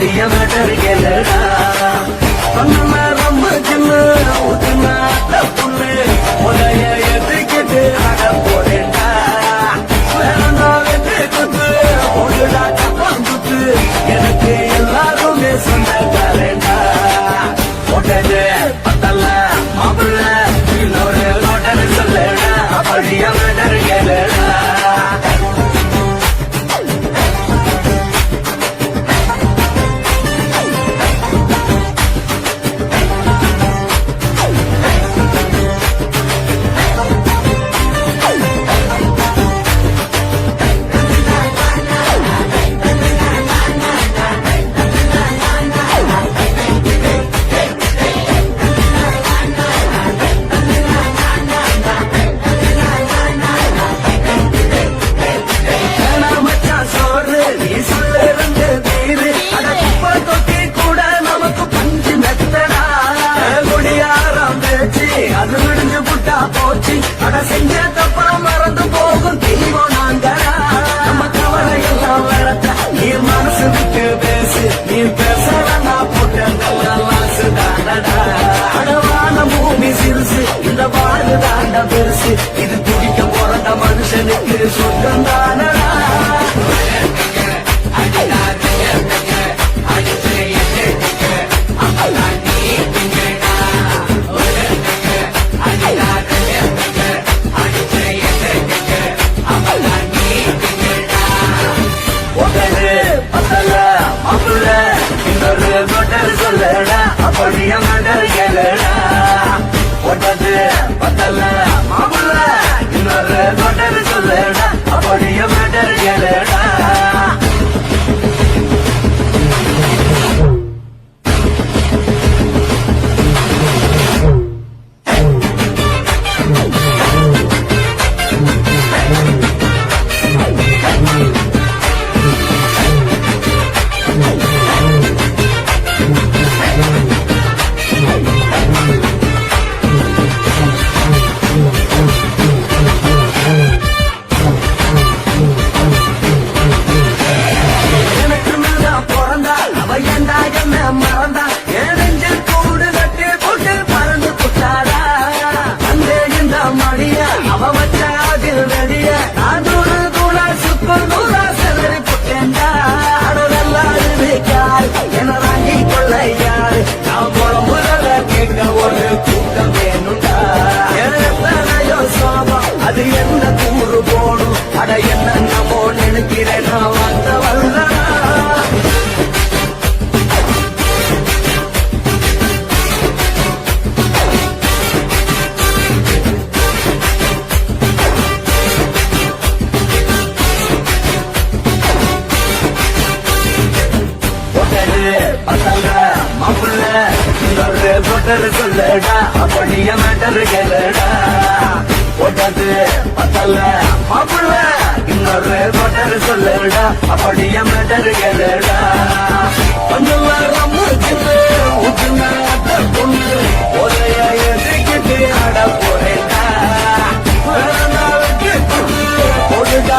மதியம் தாண்டா பெருசு இது துடிக்க போறதா மனுஷனுக்கு சொந்தம் மாப்பிள்ள இன்னொரு பட்டர் சொல்லுடா அப்படியே மெட்டர் கேளுடா. கொஞ்சம் ரம்மு ஊற்றுன அத்த பொண்ணு ஒரே எதிர்க்கிட்டு ஆட போறேன்டா. போட்டுடா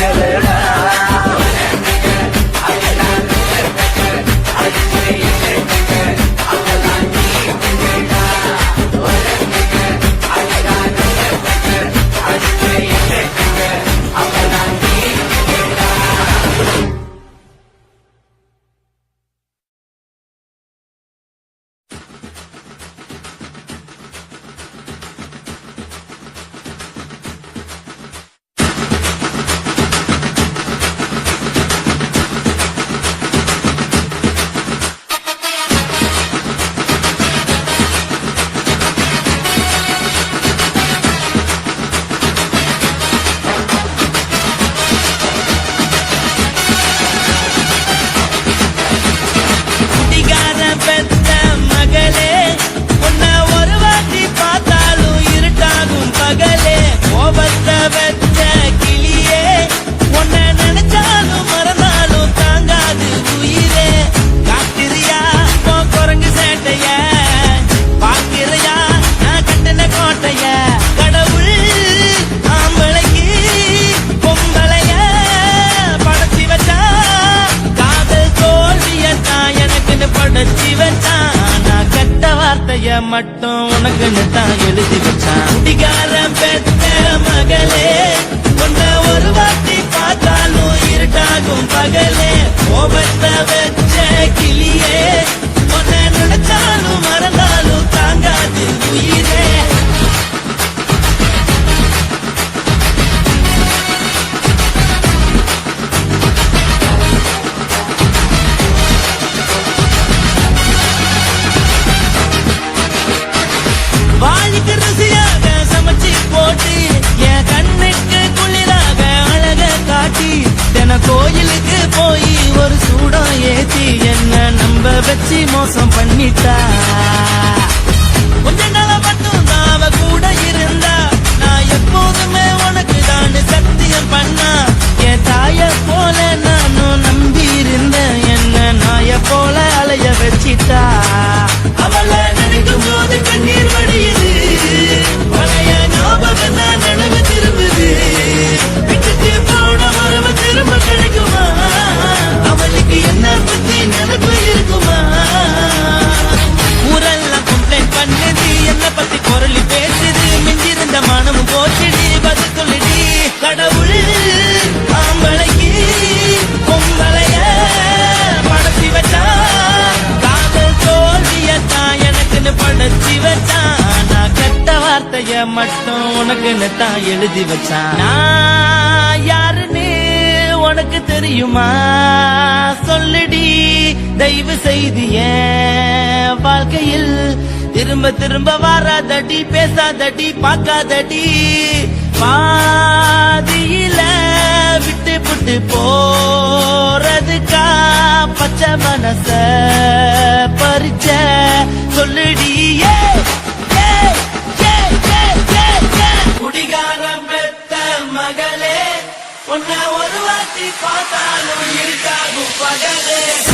கேளுடா. தான் எழுதி வச்சா யாருன்னு உனக்கு தெரியுமா? சொல்லுடி தயவு செய்து வாழ்க்கையில் திரும்ப திரும்ப வராதடி பேசாதடி பார்க்காதடி. பாதியில விட்டு விட்டு போறதுக்கா பச்சை மனச பறிச்ச. சொல்லுடியே e falta no mercado pra galera.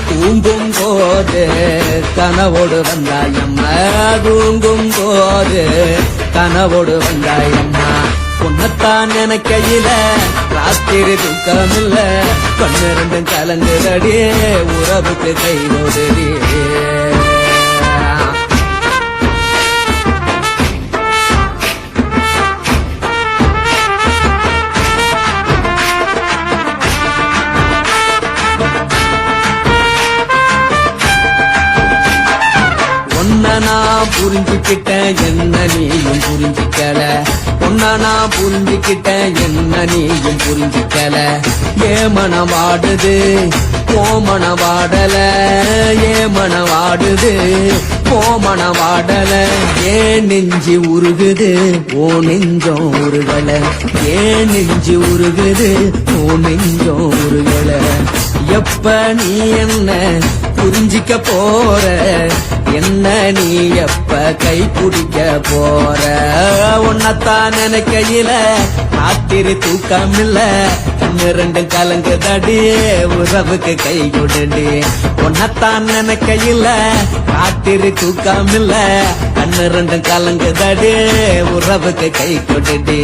தூங்கும் போது கனவோடு வந்தாயம்மா தூங்கும் போது கனவோடு வந்தாயம்மா உன்னத்தான் நினைக்கையில ராத்திரி தூக்கம் இல்ல கண்ணு ரெண்டும் கலங்குதடி உறவுக்கு கை ஓடுடி புரிஞ்சுக்கிட்ட புரிஞ்சுக்கிட்டேன் என்ன நீயும் புரிஞ்சுக்கல? ஒன்னா நான் புரிஞ்சுக்கிட்டேன் என்ன நீயும் புரிஞ்சுக்கல? ஏ மனவாடுது வாடுது ஓ மனம் ஏ மனவாடுது வாடுது ஓ மனம் ஏ நெஞ்சு உருகுது ஓ நெஞ்சம் உருகல. ஏ நெஞ்சு உருகுது ஓ நெஞ்சம் உருகல. எப்ப நீ என்ன புரிஞ்சிக்க போற? என்ன நீ எப்ப கை பிடிக்க போற? உன்னத்தான் நினைக்கையில ராத்திரி தூக்கம் இல்ல. கண்ணு ரெண்டு கலங்குதடி உறவுக்கு கை கொடுடி. உன்னத்தான் நினைக்கையில ராத்திரி தூக்கம் இல்ல. கண்ணு ரெண்டு கலங்கு தடி உறவுக்கு கை கொடுடி.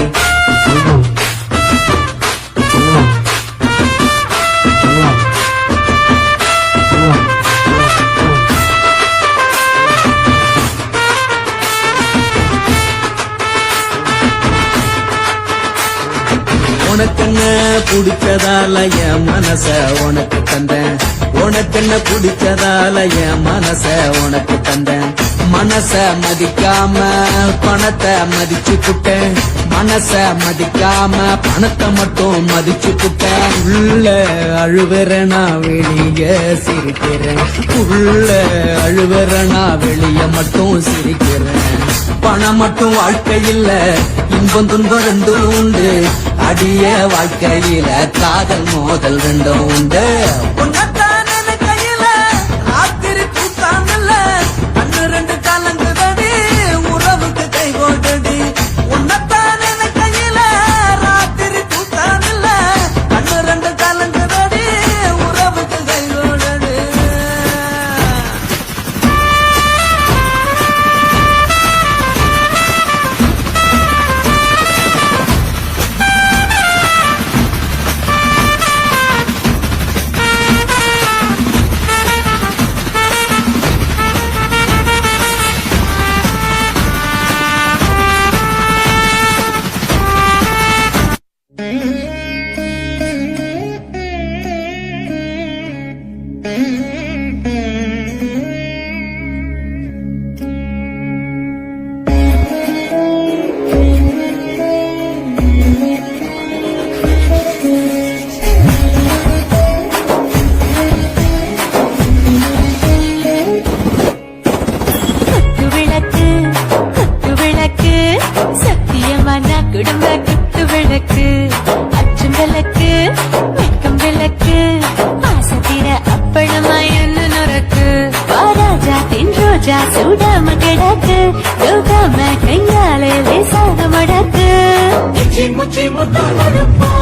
உனக்கென்ன பிடிச்சதால என் மனச உனக்கு தந்தேன். உனக்கென்ன பிடிச்சதால என் மனச உனக்கு தந்தேன். மனச மதிக்காம பணத்தை மதிச்சு புட்டேன் மனச மதிக்காம பணத்தை மட்டும் மதிச்சு புட்டேன் உள்ள அழுவுற வெளிய சிரிக்கிறேன். உள்ள அழுவுற நான் வெளிய மட்டும் சிரிக்கிறேன். பணம் மட்டும் வாழ்க்கை இல்ல இன்பம் துன்பம் ரெண்டும் உண்டு. அடிய வாழ்க்கையில காதல் மோதல் ரெண்டும் உண்டு. சூடாம யோகா யோகாம லேசாக மடக்கு முச்சி முச்சி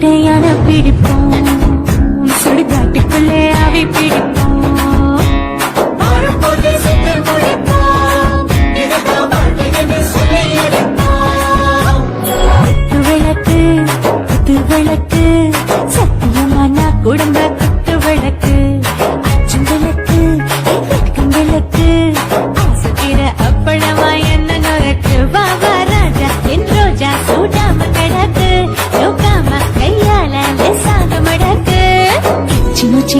முட்டையான பிடிப்போம். சுடுகாட்டுக்குள்ளே அவை பிடிப்போம்.